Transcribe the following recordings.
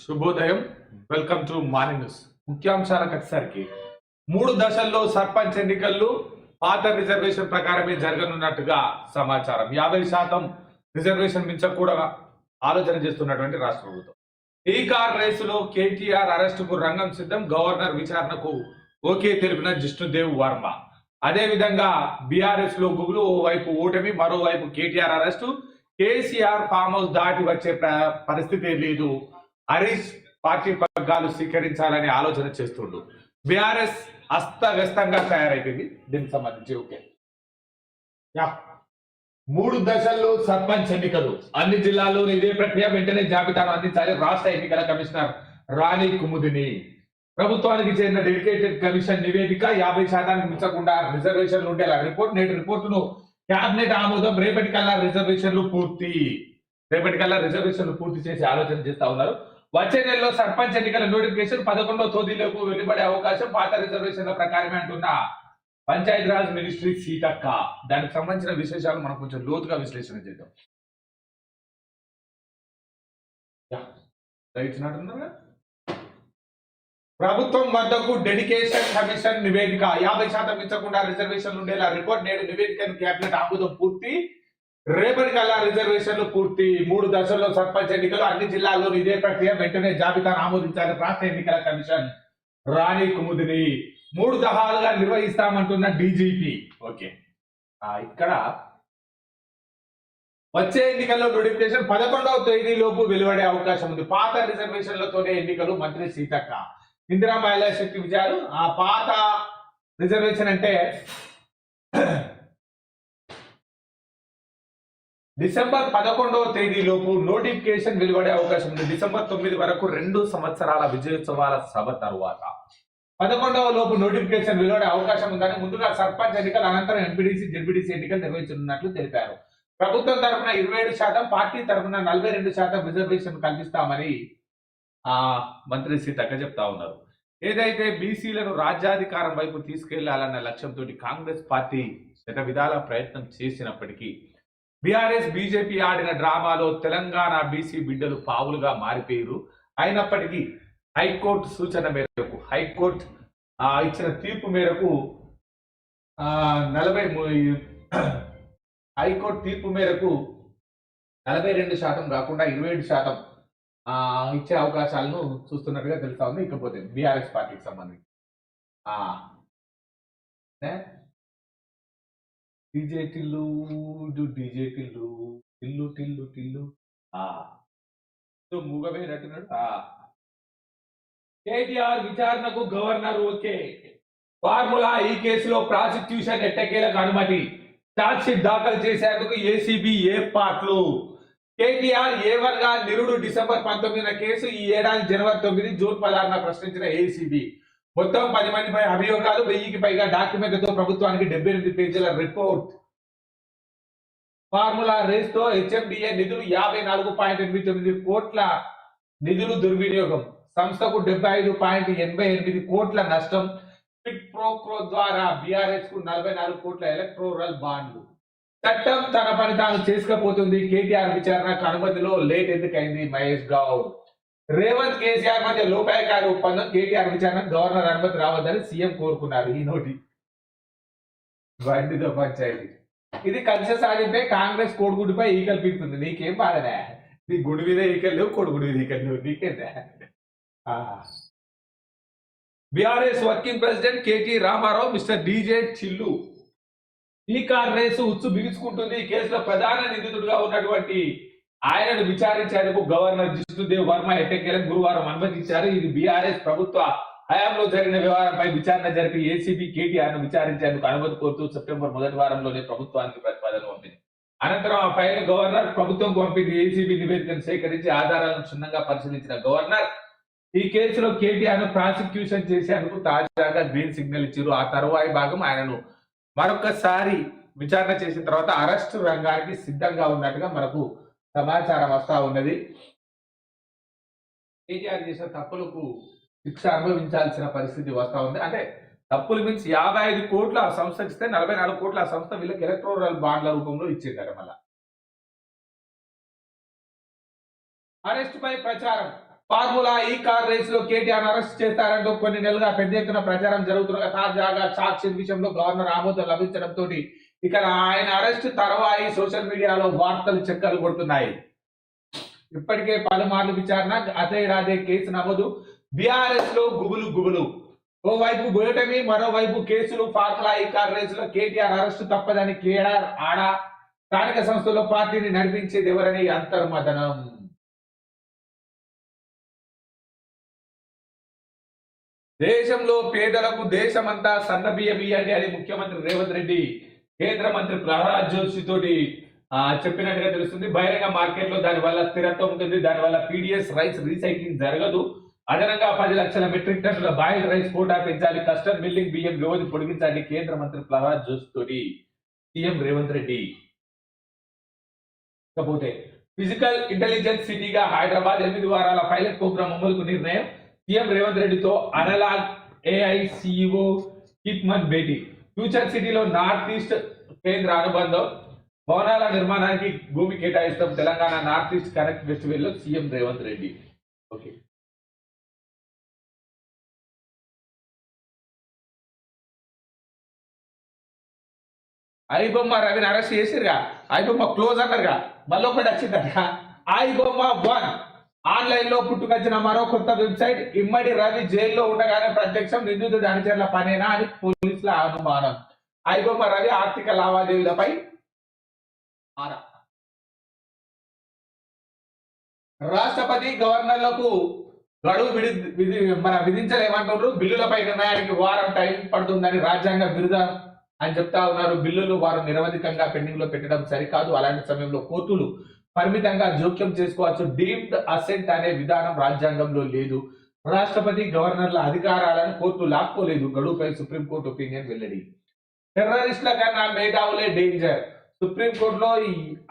శుభోదయం. Welcome to morning news ముఖ్యాంశాలకు వచ్చేసరికి మూడు దశల్లో సర్పంచ్ ఎన్నికలు పాత రిజర్వేషన్ ప్రకారమే జరగనున్నట్టుగా సమాచారం. యాభై శాతం రిజర్వేషన్ మించకూడగా ఆలోచన చేస్తున్నటువంటి రాష్ట్ర ప్రభుత్వం. ఈ కార్ రేసులో కేటీఆర్ అరెస్టుకు రంగం సిద్ధం గవర్నర్ విచారణకు ఓకే తెలిపిన జిష్ణుదేవ్ వర్మ. అదే విధంగా బీఆర్ఎస్లో గుగులు ఓవైపు ఓటమి మరోవైపు KTR arrest. KCR farm house దాటి వచ్చే పరిస్థితి లేదు. హరీష్ పార్టీ పగ్గాలు స్వీకరించాలని ఆలోచన చేస్తుండు. బీఆర్ఎస్ అస్తవ్యస్తంగా తయారైపోయింది. దీనికి సంబంధించి ఓకే. యా. మూడు దశల్లో సర్పంచ్ ఎన్నికలు. అన్ని జిల్లాల్లో ఇదే ప్రక్రియ వెంటనే జాబితాను అందించాలి రాష్ట్ర ఎన్నికల కమిషనర్ రాణి కుముదిని. ప్రభుత్వానికి చెందిన డెడికేటెడ్ కమిషన్ నివేదిక యాభై శాతానికి మించకుండా రిజర్వేషన్లు ఉండేలా. రిపోర్ట్ నేటి రిపోర్టును క్యాబినెట్ ఆమోదం రేపటికల్లా రిజర్వేషన్లు పూర్తి. రేపటికల్లా రిజర్వేషన్లు పూర్తి చేసి ఆలోచన చేస్తా ఉన్నారు. వచ్చే నెలలో సర్పంచ్ ఎన్నికల నోటిఫికేషన్ పదకొండో తేదీలోపు వెలువడే అవకాశం పాత రిజర్వేషన్ల ప్రకారమే అంటున్న. పంచాయతీరాజ్ మినిస్ట్రీ సీతక్క. దానికి సంబంధించిన విశేషాలు మనం కొంచెం లోతుగా విశ్లేషణ చేద్దాం. ప్రభుత్వం వద్దకు డెడికేషన్ కమిషన్ నివేదిక. యాభై శాతం ఇచ్చకుండా రిజర్వేషన్లు ఉండేలా రిపోర్ట్ నేడు నివేదికను కేబినెట్ ఆమోదం పూర్తి రేపటి కల్లా రిజర్వేషన్లు పూర్తి. మూడు దశల్లో సర్పంచ్ ఎన్నికలు అన్ని జిల్లాల్లో ఇదే ప్రక్రియ. వెంటనే జాబితాను ఆమోదించాలి రాష్ట్ర ఎన్నికల కమిషన్. రాణి కుముదిని మూడు దహాలుగా నిర్వహిస్తామంటున్న డీజీపీ. ఓకే. ఇక్కడ వచ్చే ఎన్నికల్లో నోటిఫికేషన్ పదకొండవ తేదీలోపు వెలువడే అవకాశం ఉంది. పాత రిజర్వేషన్లతోనే ఎన్నికలు మంత్రి సీతక్క. ఇందిరా మహిళా శక్తి విచారు ఆ పాత రిజర్వేషన్ అంటే డిసెంబర్ పదకొండవ తేదీలోపు నోటిఫికేషన్ వెలువడే అవకాశం ఉంది. డిసెంబర్ తొమ్మిది వరకు రెండు సంవత్సరాల విజయోత్సవాల సభ తరువాత. పదకొండవ లోపు నోటిఫికేషన్ వెలువడే అవకాశం ఉందని ముందుగా సర్పంచ్ ఎన్నికల అనంతరం ఎంపీడీసీ జెడ్పీడీసీ ఎన్నికలు నిర్వహించనున్నట్లు తెలిపారు. ప్రభుత్వం తరఫున ఇరవై ఏడు శాతం పార్టీ తరఫున నలభై రెండు శాతం రిజర్వేషన్ కల్పిస్తామని ఆ మంత్రి సీతక్క చెప్తా ఉన్నారు. ఏదైతే బీసీలను రాజ్యాధికారం వైపు తీసుకెళ్ళాలన్న లక్ష్యంతో కాంగ్రెస్ పార్టీ శత విధాల ప్రయత్నం చేసినప్పటికీ బీఆర్ఎస్ బీజేపీ ఆడిన డ్రామాలో తెలంగాణ బీసీ బిడ్డలు పావులుగా మారిపోయారు. అయినప్పటికీ హైకోర్టు సూచన మేరకు హైకోర్టు ఇచ్చిన తీర్పు మేరకు నలభై హైకోర్టు తీర్పు మేరకు నలభై రెండు శాతం కాకుండా ఇరవై ఏడు శాతం ఇచ్చే అవకాశాలను చూస్తున్నట్టుగా తెలుస్తా ఉంది. ఇకపోతే బీఆర్ఎస్ పార్టీకి సంబంధించి. DJ Tillu DJ Tillu Tillu Tillu. Tillu ఆ మూగపోయినట్టున్నాడు ఆ. కేటీఆర్ విచారణకు గవర్నర్ ఓకే. ఫార్ములా ఈ కేసులో ప్రాసిక్యూషన్ ఎట్టకేలకు అనుమతి. చార్జ్షీట్ దాఖలు చేసేందుకు ఏసీబీ ఏ ఏర్పాట్లు కేటీఆర్ ఏ వన్ నిరుడు డిసెంబర్ పంతొమ్మిదిన కేసు ఈ ఏడాది జనవరి తొమ్మిది జూన్ పదహారున ప్రశ్నించిన ఏసీబీ. మొత్తం పది మందిపై అభియోగాలు వెయ్యికి పైగా డాక్యుమెంట్లతో ప్రభుత్వానికి డెబ్బై ఎనిమిది పేజీల రిపోర్ట్ ఫార్ములా రేస్తో హెచ్ఎండిఏ నిధులు యాభై నాలుగు పాయింట్ ఎనిమిది తొమ్మిది కోట్ల నిధులు దుర్వినియోగం. సంస్థకు డెబ్బై ఐదు పాయింట్ ఎనభై ఎనిమిది కోట్ల నష్టం. ఫిట్ ప్రోక్రో ద్వారా బీఆర్ఎస్కు నలభై నాలుగు కోట్ల ఎలక్ట్రోరల్ బాండ్లు చట్టం తన పని తాను చేసుకపోతుంది. కేటీఆర్ విచారణకు అనుమతిలో లేట్ ఎందుకైంది మహేష్ గౌడ్? రేవంత్ కేసీఆర్ మధ్య లోపాయకారి ఒప్పందం కేటీఆర్ విచారణ గవర్నర్ అనుమతి రావద్దని సీఎం కోరుకున్నారు ఈ నోటి. బండితో పంచాయతీ. ఇది కలిసి సాధింపే కాంగ్రెస్ కోడిగుడ్డుపై ఈకలు పీకుతుంది. నీకేం బాధనే నీ గుడి మీద ఈకలు లేవు కోడిగుడి మీద ఈకలు లేవు. నీకేందే BRS working president KT Rama Rao mister DJ చిల్లు. ఈ కార్ రేసు ఉచ్చు బిగుచుకుంటుంది. ఈ కేసులో ప్రధాన నిందితుడిగా ఉన్నటువంటి ఆయనను విచారించేందుకు గవర్నర్ జిష్ణుదేవ్ వర్మ ఎట్టకేలకు గురువారం అనుమతించారు. ఇది బీఆర్ఎస్ ప్రభుత్వ హయాంలో జరిగిన వ్యవహారంపై విచారణ జరిపి ఏసీబీ కేటీఆర్ను విచారించేందుకు అనుమతి కోరుతూ సెప్టెంబర్ మొదటి వారంలోనే ప్రభుత్వానికి ప్రతిపాదన పంపింది. అనంతరం ఆ ఫైల్ గవర్నర్ ప్రభుత్వం పంపింది. ఏసీబీ నివేదికను సేకరించి ఆధారాలను క్షుణ్ణంగా పరిశీలించిన గవర్నర్ ఈ కేసులో కేటీఆర్ను ప్రాసిక్యూషన్ చేసేందుకు తాజాగా గ్రీన్ సిగ్నల్ ఇచ్చారు. ఆ తరువాయి భాగం ఆయనను మరొకసారి విచారణ చేసిన తర్వాత అరెస్ట్ రంగానికి సిద్ధంగా ఉన్నట్టుగా మనకు సమాచారం వస్తా ఉన్నది. కేటీఆర్ చేసిన తప్పులకు శిక్ష అనుభవించాల్సిన పరిస్థితి వస్తూ ఉంది. అంటే తప్పులు మీన్స్ యాభై ఐదు కోట్ల ఆ సంస్థ ఇస్తే నలభై నాలుగు కోట్ల ఆ సంస్థ వీళ్ళకి ఎలక్ట్రోరల్ బాండ్ల రూపంలో ఇచ్చేదట మళ్ళా. అరెస్ట్ పై ప్రచారం. ఫార్ములా ఈ కార్ రేస్లో కేటీఆర్ అరెస్ట్ చేస్తారంటూ కొన్ని నెలలుగా పెద్ద ఎత్తున ప్రచారం జరుగుతున్న తాజాగా సాక్షి విషయంలో గవర్నర్ ఆమోదం లభించడంతో ఇక ఆయన అరెస్ట్ తర్వాత సోషల్ మీడియాలో వార్తలు చెక్కలు కొడుతున్నాయి. ఇప్పటికే పలుమార్లు విచారణ అదే రాధే కేసు నమోదు బీఆర్ఎస్లో గుబులు గుబులు. ఓవైపు బులెటమి మరోవైపు కేసులు ఫార్ములా ఈ కార్ రేసులో కేటీఆర్ అరెస్టు తప్పదని కేడార్ ఆడ స్థానిక సంస్థలో పార్టీని నడిపించేది ఎవరని అంతర్మదనం. దేశంలో పేదలకు దేశమంతా సన్న బియ్యం అని ముఖ్యమంత్రి రేవంత్ రెడ్డి కేంద్ర మంత్రి ప్రహ్లాద్ జోషి తోటి చెప్పినట్టుగా తెలుస్తుంది. బహిరంగ మార్కెట్లో దాని వల్ల స్థిరత్వం ఉంటుంది దాని వల్ల పీడిఎస్ రైస్ రీసైక్లింగ్ జరగదు. అదనంగా పది లక్షల మెట్రిక్ టన్నుల బాయిల్ రైస్ కోటా పెంచాలి. కస్టమ్ బిల్డింగ్ బియ్యం వ్యవధి పొడిగించాలి. కేంద్ర మంత్రి ప్రహ్లాద్ జోషి తోటి సీఎం రేవంత్ రెడ్డి. ఇకపోతే ఫిజికల్ ఇంటెలిజెన్స్ సిటీగా హైదరాబాద్ ఎనిమిది వారాల పైలట్ ప్రోగ్రామ్ అమలుకు నిర్ణయం. సీఎం రేవంత్ రెడ్డితో అనలాగ్ ఏఐ సిఇఓ హిట్మన్ భేటీ. ఫ్యూచర్ సిటీలో నార్త్ ఈస్ట్ కేంద్ర అనుబంధం భవనాల నిర్మాణానికి భూమి కేటాయిస్తాం తెలంగాణ నార్త్ ఈస్ట్ కనెక్ట్ ఫెస్టివల్లో సీఎం రేవంత్ రెడ్డి. ఓకే. ఐబొమ్మ రవిని అరెస్ట్ చేసిరుగా ఐబొమ్మ క్లోజ్ అన్నారుగా? మళ్ళీ ఒకటి వచ్చిందట. ఐబొమ్మ వన్. ఆన్లైన్లో పుట్టుకొచ్చిన మరో కొత్త వెబ్సైట్ ఇమ్మడి రవి జైల్లో ఉండగానే ప్రత్యక్షం నిందితుడు అనుచరుల పనేనా అని పోలీసుల అనుమానం ఐబొమ్మ రవి ఆర్థిక లావాదేవీలపై ఆరా. రాష్ట్రపతి గవర్నర్లకు గడువు విడి విధి మన విధించలేమంటున్నారు బిల్లులపై నిర్ణయానికి వారం టైం పడుతుందని రాజ్యాంగ విరుద్ధ అని చెప్తా ఉన్నారు. బిల్లులు వారు నిరవధికంగా పెండింగ్లో పెట్టడం సరికాదు. అలాంటి సమయంలో కోర్టులు పరిమితంగా జోక్యం చేసుకోవచ్చు. డీమ్డ్ అసెంట్ అనే విధానం రాజ్యాంగంలో లేదు. రాష్ట్రపతి గవర్నర్ల అధికారాలను కోర్టు లాక్కోలేదు. గడువుపై సుప్రీంకోర్టు ఒపీనియన్ వెల్లడి. టెర్రరిస్టుల కన్నా మేధావులే డేంజర్. సుప్రీంకోర్టులో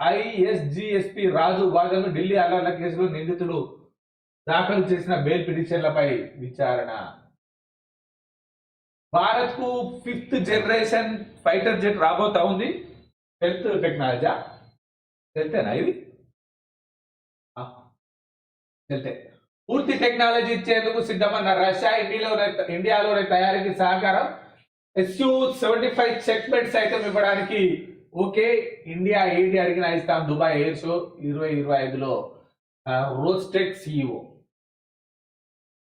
ఐఎస్జిఎస్పి రాజు వాదను ఢిల్లీ అల్లర్ల కేసులో నిందితులు దాఖలు చేసిన బెయిల్ పిటిషన్లపై విచారణ. భారత్కు ఫిఫ్త్ జనరేషన్ ఫైటర్ జెట్ రాబోతా ఉంది. హెల్త్ టెక్నాలజీ హెల్తేనా ఇది? హెల్తే పూర్తి టెక్నాలజీ ఇచ్చేందుకు సిద్ధమన్న రష్యా ఇండియాలో ఇండియాలోనే తయారీకి సహకారం. SU seventy five checkmate సైతం ఇవ్వడానికి ఓకే ఇండియా ఏది అడిగినా ఇస్తాం. దుబాయ్ ఎయిర్ షో ఇరవై ఇరవై ఐదులో. రోస్టెక్ సిఇఓ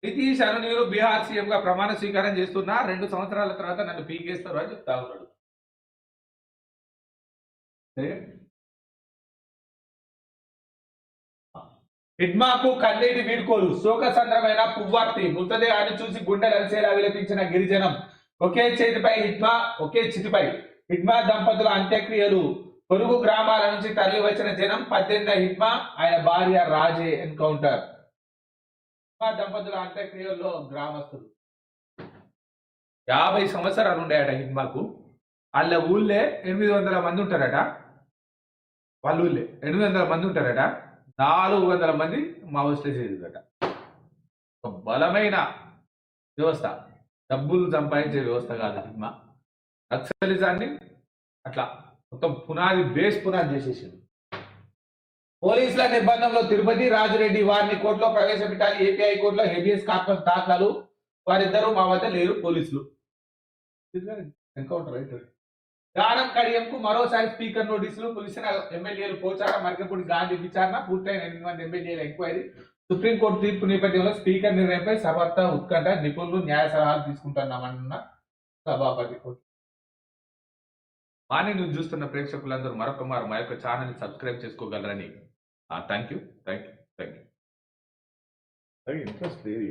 నితీష్ అనునీరు బీహార్ సీఎం గా ప్రమాణ స్వీకారం చేస్తున్నా. రెండు సంవత్సరాల తర్వాత నన్ను పీకేస్తారు అని చెప్తా ఉన్నాడు. సరే? హిడ్మాకు కన్నీటి వీడ్కోలు శోకసంద్రమైన పువ్వార్తి మృతదేహాన్ని చూసి గుండె అరిసేలా విలపించిన గిరిజనం. ఒకే చేతిపై హిడ్మా ఒకే చితిపై. హిడ్మా దంపతుల అంత్యక్రియలు. పొరుగు గ్రామాల నుంచి తరలి వచ్చిన జనం పద్దెనిమిది హిడ్మా ఆయన భార్య రాజే ఎన్కౌంటర్. దంపతుల అంత్యక్రియల్లో గ్రామస్తులు. యాభై సంవత్సరాలు ఉండేయట హిడ్మాకు వాళ్ళ ఊళ్ళే ఎనిమిది వందల మంది ఉంటారట. వాళ్ళ ఊళ్ళే ఎనిమిది వందల మంది ఉంటారట. నాలుగు వందల మంది మావోయిస్టులు చేసేదట. ఒక బలమైన వ్యవస్థ. డబ్బులు సంపాదించే వ్యవస్థ కాదు హిడ్మా నక్సలిజాన్ని అట్లా మొత్తం పునాది బేస్ పునాది చేసేసింది. పోలీసుల నిబంధనలో తిరుపతి రాజురెడ్డి వారిని కోర్టులో ప్రవేశపెట్టాలి. ఏపీఐ కోర్టులో హెబియస్ కార్పస్ దాఖలు వారిద్దరూ మా వద్ద లేరు పోలీసులు. ఎన్కౌంటర్ రైట్ దానం కడియంకు మరోసారి స్పీకర్ నోటీసులు పులిసిన ఎమ్మెల్యేలు పోచారం మరికపూడి గాంధీ విచారణ పూర్తయిన ఎనిమిది మంది ఎమ్మెల్యేల ఎంక్వైరీ. సుప్రీంకోర్టు తీర్పు నేపథ్యంలో స్పీకర్ నిర్ణయంపై సభర్త ఉత్కంఠ నిపుణులు న్యాయ సలహాలు తీసుకుంటున్నామన్న సభాపతి మార్నింగ్ న్యూస్ చూస్తున్న ప్రేక్షకులందరూ మరొక మారు మా యొక్క ఛానల్ని subscribe చేసుకోగలరని. Thank you thank you thank you interest లేదు